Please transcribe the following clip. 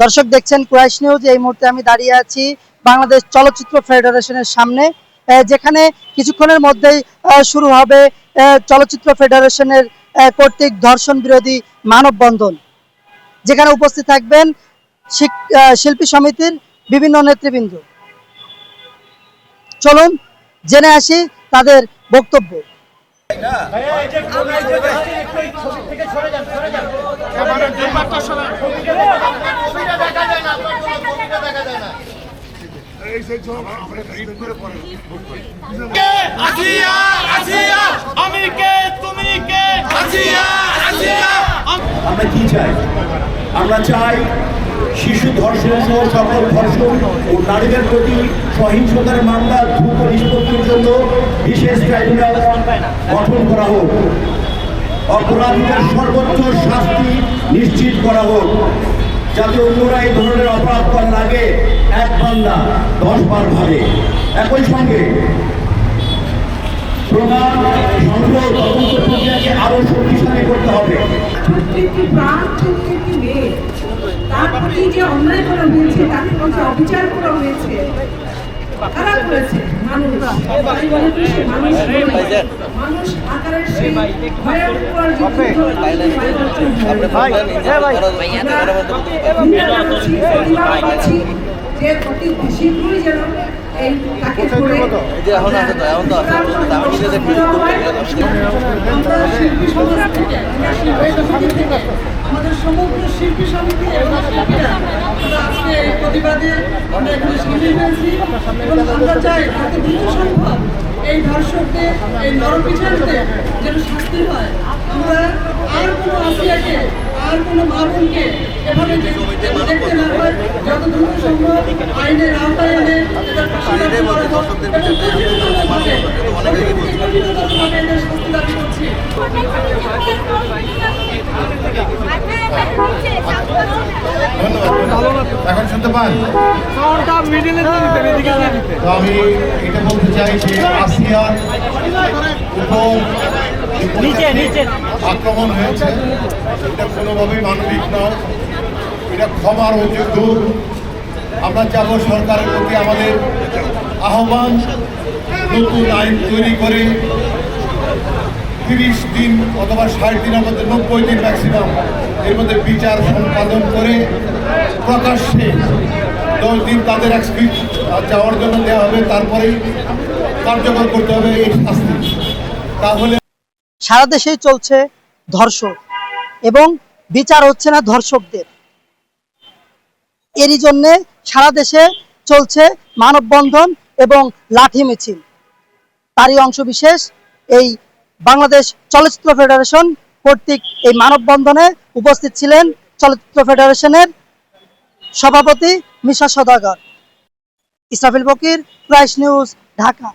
দর্শক দেখছেন কুরাইশ নিউজ, এই মুহূর্তে আমি দাঁড়িয়ে আছি বাংলাদেশ চলচ্চিত্র ফেডারেশনের সামনে যেখানে কিছুক্ষণের মধ্যেই শুরু হবে চলচ্চিত্র ফেডারেশনের কর্তৃক ধর্ষণ বিরোধী মানববন্ধন। যেখানে উপস্থিত থাকবেন শিল্পী সমিতির বিভিন্ন নেতৃবৃন্দ। চলুন জেনে আসি তাদের বক্তব্য। কে আমরা কি চাই? আমরা চাই শিশু ধর্ষণ সহ সকল ধর্ষণ ও নারীদের প্রতি সহিংসতার মামলা দ্রুত নিষ্পত্তির জন্য বিশেষ ট্রাইব্যুনাল গঠন করা হোক। অপরাধীদের সর্বোচ্চ শাস্তি নিশ্চিত করা হোক। যাতে অন্যরা এই ধরনের না দশ বার ভাবে একই সঙ্গে প্রমাণ সংগ্রহ তদন্ত প্রক্রিয়াকে আরও শক্তিশালী করতে হবে প্রত্যেকটি প্রাণ প্রত্যেকটি মেয়ে তার প্রতি যে অন্যায় করা হয়েছে তাকে প্রতি অবিচার করা হয়েছে করেছে মানুষ আকারের সেই আমরা যে অতি শীঘ্রই যেন এই তাকে ধরে আমাদের সমগ্র শিল্পী সমিতি আজকে এই প্রতিবাদে আমরা এখানে সামিল হয়েছি এবং আমরা চাই যত দ্রুত সম্ভব এই ধর্ষকদের এই নরপিছারদের যেন শাস্তি হয়। আমরা আর কোনো আসিয়াকে আর কোনো মা বোনকে এভাবে দেখতে না হয় যত দ্রুত সম্ভব আইনের আওতায় এনে এদের ফাঁসি করা হোক এবং প্রতিনিয়তভাবে প্রতিনিয়তভাবে এদের শাস্তি দাবি করছি এখন শুনতে পান তো আমি এটা বলতে চাই যে আসিয়ার উপর নিচে নিচে। আক্রমণ হয়েছে। এটা কোনোভাবেই মানবিক নয়। এটা ক্ষমার অযোগ্য আমরা যাব সরকারের প্রতি আমাদের আহ্বান। নতুন আইন তৈরি করে তিরিশ দিন অথবা ষাট দিনের মধ্যে, নব্বই দিন ম্যাক্সিমাম এর মধ্যে বিচার সম্পাদন করে প্রকাশ্যে দশ দিন তাদের এক্সপিট যাওয়ার জন্য দেওয়া হবে। তারপরেই কার্যকর করতে হবে এই শাস্তি। তাহলে সারা দেশেই চলছে ধর্ষক এবং বিচার হচ্ছে না ধর্ষকদের। এরই জন্যে সারা দেশে চলছে মানববন্ধন এবং লাঠি মিছিল। তারই অংশ বিশেষ এই বাংলাদেশ চলচ্চিত্র ফেডারেশন কর্তৃক এই মানববন্ধনে উপস্থিত ছিলেন চলচ্চিত্র ফেডারেশনের সভাপতি মিশা সদাগর। Israfil Bakir price news, Dhaka.